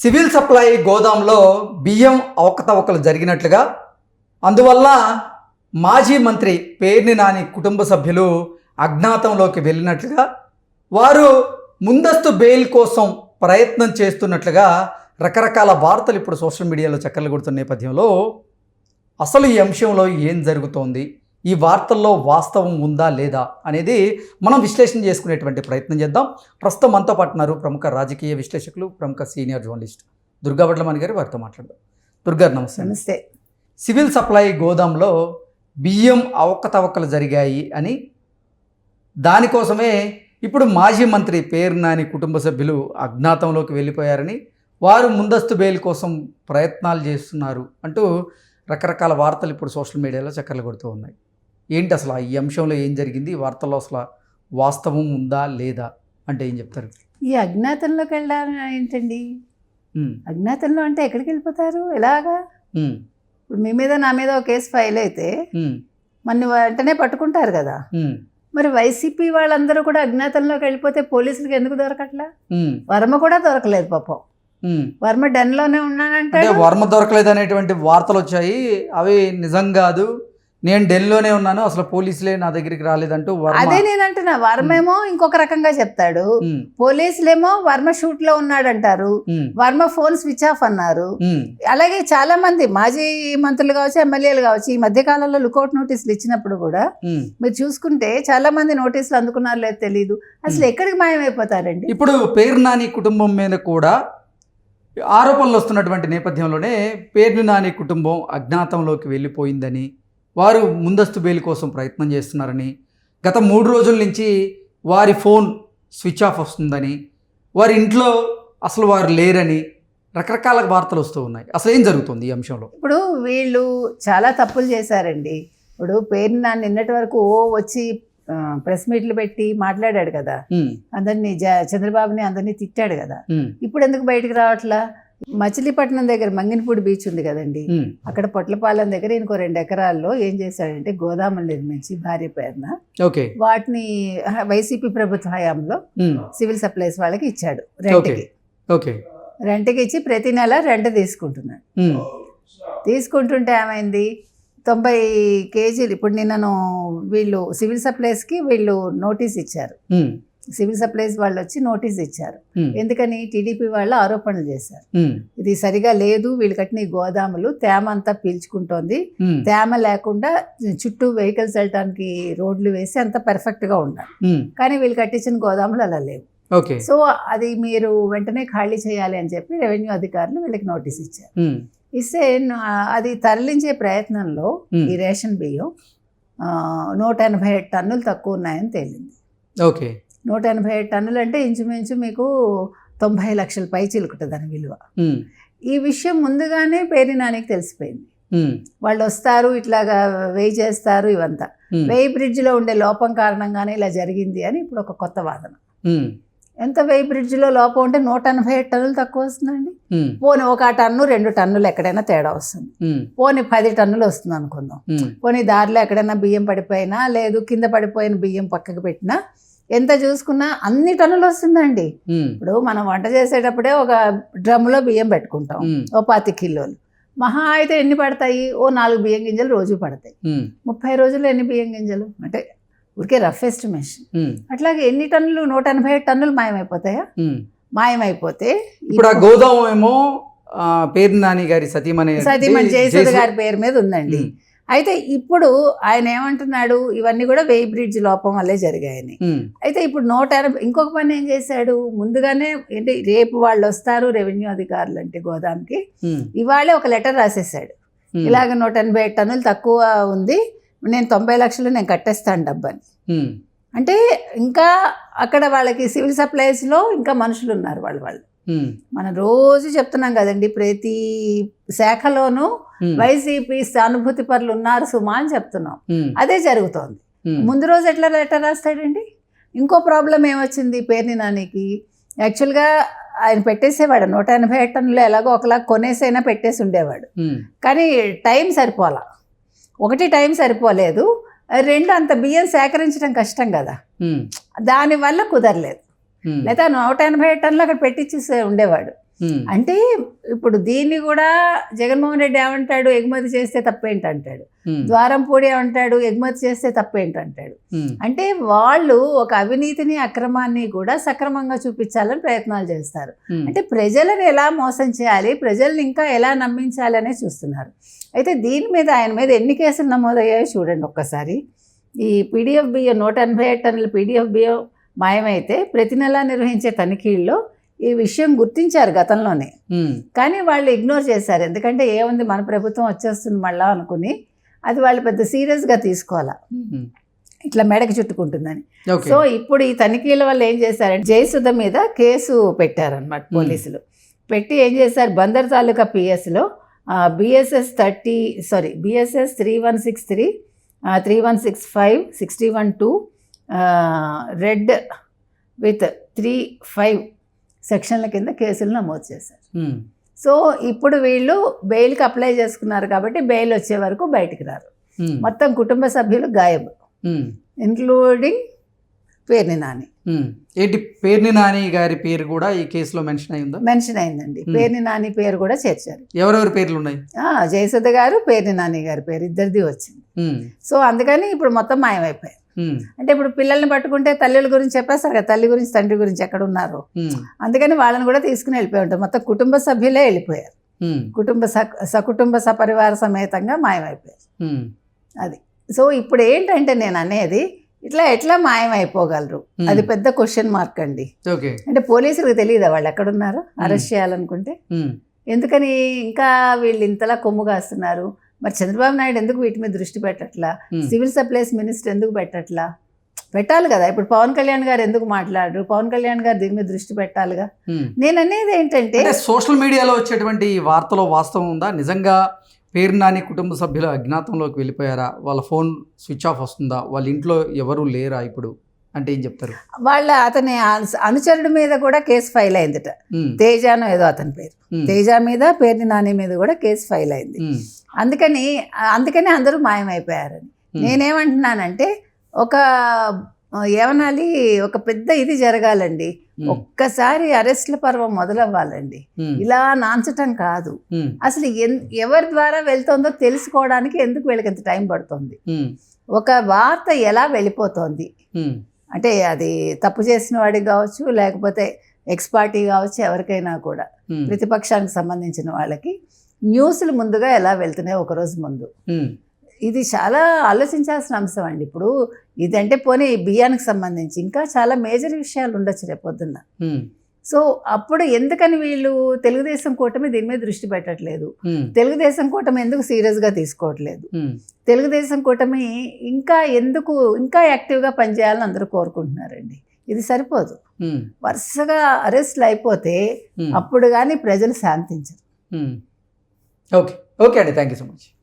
Civil supply గోదాంలో బియ్యం అవకతవకలు జరిగినట్లుగా అందువల్ల మాజీ మంత్రి పేర్ని నాని కుటుంబ సభ్యులు అజ్ఞాతంలోకి వెళ్ళినట్లుగా వారు ముందస్తు బెయిల్ కోసం ప్రయత్నం చేస్తున్నట్లుగా రకరకాల వార్తలు ఇప్పుడు సోషల్ మీడియాలో చక్కర్లు కొడుతున్న నేపథ్యంలో అసలు ఈ అంశంలో ఏం జరుగుతోంది? ఈ వార్తల్లో వాస్తవం ఉందా లేదా అనేది మనం విశ్లేషణ చేసుకునేటువంటి ప్రయత్నం చేద్దాం. ప్రస్తుతం మనతో పాటు ఉన్నారు ప్రముఖ రాజకీయ విశ్లేషకులు ప్రముఖ సీనియర్ జర్నలిస్ట్ దుర్గా వడ్లమణి గారి. వారితో మాట్లాడదాం. దుర్గా నమస్తే నమస్తే. సివిల్ సప్లై గోదాంలో బియ్యం అవకతవకలు జరిగాయి అని దానికోసమే ఇప్పుడు మాజీ మంత్రి పేరు నాని కుటుంబ సభ్యులు అజ్ఞాతంలోకి వెళ్ళిపోయారని వారు ముందస్తు బెయిల్ కోసం ప్రయత్నాలు చేస్తున్నారు అంటూ రకరకాల వార్తలు ఇప్పుడు సోషల్ మీడియాలో చక్కర్లు కొడుతూ ఉన్నాయి. ఏంటి అసలు ఈ అంశంలో ఏం జరిగింది? వార్తల్లో అసలు వాస్తవం ఉందా లేదా? అంటే ఏం చెప్తారు? ఈ అజ్ఞాతంలోకి వెళ్ళాలి ఏంటండి? అజ్ఞాతంలో అంటే ఎక్కడికి వెళ్ళిపోతారు? ఎలాగా? ఇప్పుడు మీ మీద నా మీద ఒక కేసు ఫైల్ అయితే మన వెంటనే పట్టుకుంటారు కదా? మరి వైసీపీ వాళ్ళందరూ కూడా అజ్ఞాతంలోకి వెళ్ళిపోతే పోలీసులకు ఎందుకు దొరకట్లా? వర్మ కూడా దొరకలేదు పాపం. వర్మ డెన్లోనే అంటే ఉన్నానంటాడు వర్మ దొరకలేదు అనేటువంటి వార్తలు వచ్చాయి. అవి నిజం కాదు. నేను ఢిల్లీలోనే ఉన్నాను అసలు పోలీసులే నా దగ్గరికి రాలేదంటూ అదే నేను అంటున్నా వర్మ ఏమో ఇంకొక రకంగా చెప్తాడు. పోలీసులేమో వర్మ షూట్లో ఉన్నాడంటారు. Um, Varma phone switch off అన్నారు. అలాగే చాలా మంది మాజీ మంత్రులు కావచ్చు ఎమ్మెల్యేలు కావచ్చు ఈ మధ్య కాలంలో లుకౌట్ నోటీసులు ఇచ్చినప్పుడు కూడా. మీరు చూసుకుంటే చాలా మంది నోటీసులు అందుకున్నారో లేదో తెలియదు అసలు ఎక్కడికి మాయమైపోతారండి? ఇప్పుడు పేరు నాని కుటుంబం మీద కూడా ఆరోపణలు వస్తున్నటువంటి నేపథ్యంలోనే పేర్ని నాని కుటుంబం అజ్ఞాతంలోకి వెళ్ళిపోయిందని వారు ముందస్తు బెయిల్ కోసం ప్రయత్నం చేస్తున్నారని గత మూడు రోజుల నుంచి వారి ఫోన్ స్విచ్ ఆఫ్ వస్తుందని వారి ఇంట్లో అసలు వారు లేరని రకరకాల వార్తలు వస్తూ ఉన్నాయి. అసలు ఏం జరుగుతుంది ఈ అంశంలో? ఇప్పుడు వీళ్ళు చాలా తప్పులు చేశారండి. ఇప్పుడు పేరు నా నిన్నటి వరకు ఓ వచ్చి ప్రెస్ మీట్లు పెట్టి మాట్లాడాడు కదా. అందరినీ జ- చంద్రబాబుని అందరినీ తిట్టాడు కదా. ఇప్పుడు ఎందుకు బయటకు రావట్లా? మచిలీపట్నం దగ్గర మంగినపూడి బీచ్ ఉంది కదండి. అక్కడ పొట్లపాలెం దగ్గర ఇంకో రెండు ఎకరాల్లో ఏం చేశాడంటే గోదాములు నిర్మించి భార్య పేరున ఓకే. వాటిని వైసీపీ ప్రభుత్వ హయాంలో సివిల్ సప్లైస్ వాళ్ళకి ఇచ్చాడు రెంట్కి. ఓకే. రెంట్కి ఇచ్చి ప్రతి నెల రెంట్ తీసుకుంటున్నాడు. తీసుకుంటుంటే ఏమైంది? తొంభై కేజీలు ఇప్పుడు నిన్నను వీళ్ళు సివిల్ సప్లైస్కి వీళ్ళు నోటీస్ ఇచ్చారు. సివిల్ సప్లైస్ వాళ్ళు వచ్చి నోటీస్ ఇచ్చారు. ఎందుకని? టీడీపీ వాళ్ళు ఆరోపణలు చేశారు. ఇది సరిగా లేదు వీళ్ళు కట్టిన గోదాములు తేమ అంతా పీల్చుకుంటోంది. తేమ లేకుండా చుట్టూ వెహికల్స్ వెళ్ళటానికి రోడ్లు వేసి అంత పర్ఫెక్ట్గా ఉండాలి. ఉమ్, కానీ వీళ్ళు కట్టించిన గోదాములు అలా లేవు. ఓకే. సో అది మీరు వెంటనే ఖాళీ చేయాలి అని చెప్పి రెవెన్యూ అధికారులు వీళ్ళకి నోటీస్ ఇచ్చారు. ఇస్తే అది తరలించే ప్రయత్నంలో ఈ రేషన్ బియ్యం నూట ఎనభై ఏడు టన్నులు తక్కువ ఉన్నాయని తేలింది. ఓకే. నూట ఎనభై ఏడు టన్నులు అంటే ఇంచుమించు మీకు తొంభై లక్షల పై చిలుకుతుంది దాని విలువ. ఈ విషయం ముందుగానే పేరు నానికి తెలిసిపోయింది వాళ్ళు వస్తారు ఇట్లాగా వేయి చేస్తారు ఇవంతా. వేయి బ్రిడ్జ్లో ఉండే లోపం కారణంగానే ఇలా జరిగింది అని ఇప్పుడు ఒక కొత్త వాదన. ఎంత వెయ్యి బ్రిడ్జ్లో లోపం ఉంటే నూట ఎనభై ఏడు టన్నులు తక్కువ వస్తుందండి? పోనీ ఒక టన్ను రెండు టన్నులు ఎక్కడైనా తేడా వస్తుంది. పోనీ పది టన్నులు వస్తుంది అనుకుందాం. పోనీ దారిలో ఎక్కడైనా బియ్యం పడిపోయినా లేదు కింద పడిపోయిన బియ్యం పక్కకు పెట్టినా ఎంత చూసుకున్నా అన్ని టన్నులు వస్తుందండి. ఇప్పుడు మనం వంట చేసేటప్పుడే ఒక డ్రమ్ములో బియ్యం పెట్టుకుంటాం. ఓ పాతి కిలోలు. మహా అయితే ఎన్ని పడతాయి? ఓ నాలుగు బియ్యం గింజలు రోజు పడతాయి. ముప్పై రోజుల్లో ఎన్ని బియ్యం గింజలు? అంటే ఊరికే రఫ్ ఎస్టిమేషన్. అట్లాగే ఎన్ని టన్నులు? నూట ఎనభై టన్నులు మాయమైపోతాయా. మాయమైపోతే ఇప్పుడు ఆ గోదాం ఏమో పేరు నాని గారి సతీమణి సతీమణి జయసుధ గారి పేరు మీద ఉందండి. అయితే ఇప్పుడు ఆయన ఏమంటున్నాడు? ఇవన్నీ కూడా వేయి బ్రిడ్జ్ లోపం వల్లే జరిగాయని. అయితే ఇప్పుడు నూట ఎనభై ఇంకొక పని ఏం చేశాడు? ముందుగానే ఏంటి రేపు వాళ్ళు వస్తారు రెవెన్యూ అధికారులు అంటే గోదాంకి ఇవాళే ఒక లెటర్ రాసేసాడు ఇలాగ నూట ఎనభై టన్నులు తక్కువ ఉంది. నేను తొంభై లక్షలు నేను కట్టేస్తాను డబ్బని. అంటే ఇంకా అక్కడ వాళ్ళకి సివిల్ సప్లైస్లో ఇంకా మనుషులు ఉన్నారు వాళ్ళు వాళ్ళు. మనం రోజు చెప్తున్నాం కదండి ప్రతి శాఖలోనూ వైసీపీ సానుభూతి పరులు ఉన్నారు సుమా అని చెప్తున్నాం. అదే జరుగుతోంది. ముందు రోజు ఎట్లా లెటర్ రాస్తాడండి? ఇంకో ప్రాబ్లం ఏమొచ్చింది పేర్ని నానికి? యాక్చువల్గా ఆయన పెట్టేసేవాడు నూట ఎనభై టన్నులు ఎలాగో ఒకలా కొనేసైనా పెట్టేసి ఉండేవాడు. కానీ టైం సరిపోలా. ఒకటి టైం సరిపోలేదు. రెండు అంత బియ్యం సేకరించడం కష్టం కదా. దానివల్ల కుదరలేదు. లేదా నూట ఎనభై టన్నులు అక్కడ పెట్టించేసి ఉండేవాడు. అంటే ఇప్పుడు దీన్ని కూడా జగన్మోహన్ రెడ్డి ఏమంటాడు? ఎగుమతి చేస్తే తప్పేంటి అంటాడు ఉమ్, ద్వారం పూడి ఏమంటాడు? ఎగుమతి చేస్తే తప్పేంటి అంటాడు ఉమ్, అంటే వాళ్ళు ఒక అవినీతిని అక్రమాన్ని కూడా సక్రమంగా చూపించాలని ప్రయత్నాలు చేస్తారు. అంటే ప్రజలను ఎలా మోసం చేయాలి? ప్రజల్ని ఇంకా ఎలా నమ్మించాలి అనే చూస్తున్నారు. అయితే దీని మీద ఆయన మీద ఎన్ని కేసులు నమోదయ్యాయో చూడండి ఒక్కసారి. ఈ పీడిఎఫ్ బియ్యం నూట ఎనభై ఏడు టన్నుల పీడిఎఫ్ బియ్యం మాయమైతే ప్రతి నెల నిర్వహించే తనిఖీల్లో ఈ విషయం గుర్తించారు గతంలోనే. కానీ వాళ్ళు ఇగ్నోర్ చేశారు. ఎందుకంటే ఏముంది మన ప్రభుత్వం వచ్చేస్తుంది మళ్ళా అనుకుని అది వాళ్ళు పెద్ద సీరియస్గా తీసుకోవాలా. ఇట్లా మెడకి చుట్టుకుంటుందని. సో ఇప్పుడు ఈ తనిఖీల వల్ల ఏం చేశారంటే జయసుధ మీద కేసు పెట్టారనమాట పోలీసులు. పెట్టి ఏం చేశారు? Bandar taluka పిఎస్లో BSS thirty sorry BSS three one six three three one six five sixty one two read with three five సెక్షన్ల కింద కేసులు నమోదు చేశారు. సో ఇప్పుడు వీళ్ళు బెయిల్కి అప్లై చేసుకున్నారు కాబట్టి బెయిల్ వచ్చే వరకు బయటికి రారు. మొత్తం కుటుంబ సభ్యులు గాయబ్. Um, including Perni Nani. ఏంటి పేర్ని నాని గారి పేరు కూడా ఈ కేసులో మెన్షన్ అయి ఉందా? మెన్షన్ అయిందండి. పేర్ని నాని పేరు కూడా చేర్చారు. ఎవరెవరి పేర్లు ఉన్నాయి? జయసుధ గారు పేర్ని నాని గారి పేరు ఇద్దరిది వచ్చింది. సో అందుకని ఇప్పుడు మొత్తం మాయమైపోయారు. అంటే ఇప్పుడు పిల్లల్ని పట్టుకుంటే తల్లుల గురించి చెప్పేస్తారు కదా తల్లి గురించి తండ్రి గురించి ఎక్కడ ఉన్నారు అందుకని వాళ్ళని కూడా తీసుకుని వెళ్ళిపోయి ఉంటారు. మొత్తం కుటుంబ సభ్యులే వెళ్ళిపోయారు. కుటుంబ స- సకుటుంబ సపరివార సమేతంగా మాయమైపోయారు. అది. సో ఇప్పుడు ఏంటంటే నేను అనేది ఇట్లా ఎట్లా మాయమైపోగలరు. అది పెద్ద క్వశ్చన్ మార్క్ అండి. అంటే పోలీసులకు తెలియదా వాళ్ళు ఎక్కడున్నారు? అరెస్ట్ చేయాలనుకుంటే? ఎందుకని ఇంకా వీళ్ళు ఇంతలా కొమ్ము కాస్తున్నారు? మరి చంద్రబాబు నాయుడు ఎందుకు వీటి మీద దృష్టి పెట్టట్లా? సివిల్ సప్లైస్ మినిస్టర్ ఎందుకు పెట్టట్లా? పెట్టాలి కదా. ఇప్పుడు పవన్ కళ్యాణ్ గారు ఎందుకు మాట్లాడరు? పవన్ కళ్యాణ్ గారు దీని మీద దృష్టి పెట్టాలిగా. నేను అనేది ఏంటంటే సోషల్ మీడియాలో వచ్చేటువంటి వార్తలో వాస్తవం ఉందా? నిజంగా పేరు నాని కుటుంబ సభ్యులు అజ్ఞాతంలోకి వెళ్ళిపోయారా? వాళ్ళ ఫోన్ స్విచ్ ఆఫ్ వస్తుందా? వాళ్ళ ఇంట్లో ఎవరు లేరా ఇప్పుడు? అంటే ఏం చెప్తారు? వాళ్ళ అతని అను- అనుచరుడి మీద కూడా కేసు ఫైల్ అయిందట. తేజానో ఏదో అతని పేరు. తేజ మీద పేర్ని నాని మీద కూడా కేసు ఫైల్ అయింది. అందుకని అందుకని అందరూ మాయమైపోయారని. నేనేమంటున్నానంటే ఒక ఏమనాలి ఒక పెద్ద ఇది జరగాలండి. ఒక్కసారి అరెస్ట్ల పర్వం మొదలవ్వాలండి. ఇలా నాంచటం కాదు. అసలు ఎవరి ద్వారా వెళ్తుందో తెలుసుకోవడానికి ఎందుకు వీళ్ళకి ఇంత టైం పడుతుంది? ఒక వార్త ఎలా వెళ్ళిపోతోంది? అంటే అది తప్పు చేసిన వాడికి కావచ్చు లేకపోతే ఎక్స్ పార్టీ కావచ్చు ఎవరికైనా కూడా. ప్రతిపక్షానికి సంబంధించిన వాళ్ళకి న్యూస్లు ముందుగా ఎలా వెళ్తున్నాయి ఒక రోజు ముందు. ఇది చాలా ఆలోచించాల్సిన అంశం అండి. ఇప్పుడు ఇదంటే పోనీ బియ్యానికి సంబంధించి ఇంకా చాలా మేజర్ విషయాలు ఉండొచ్చు రేపు పొద్దున్న ఉమ్, సో అప్పుడు ఎందుకని వీళ్ళు తెలుగుదేశం కూటమి దీని మీద దృష్టి పెట్టట్లేదు? తెలుగుదేశం కూటమి ఎందుకు సీరియస్గా తీసుకోవట్లేదు? తెలుగుదేశం కూటమి ఇంకా ఎందుకు ఇంకా యాక్టివ్గా పనిచేయాలని అందరూ కోరుకుంటున్నారండి. ఇది సరిపోదు. వరుసగా అరెస్ట్లు అయిపోతే అప్పుడు కానీ ప్రజలు శాంతించరు. ఓకే. ఓకే అండి. Thank you so much.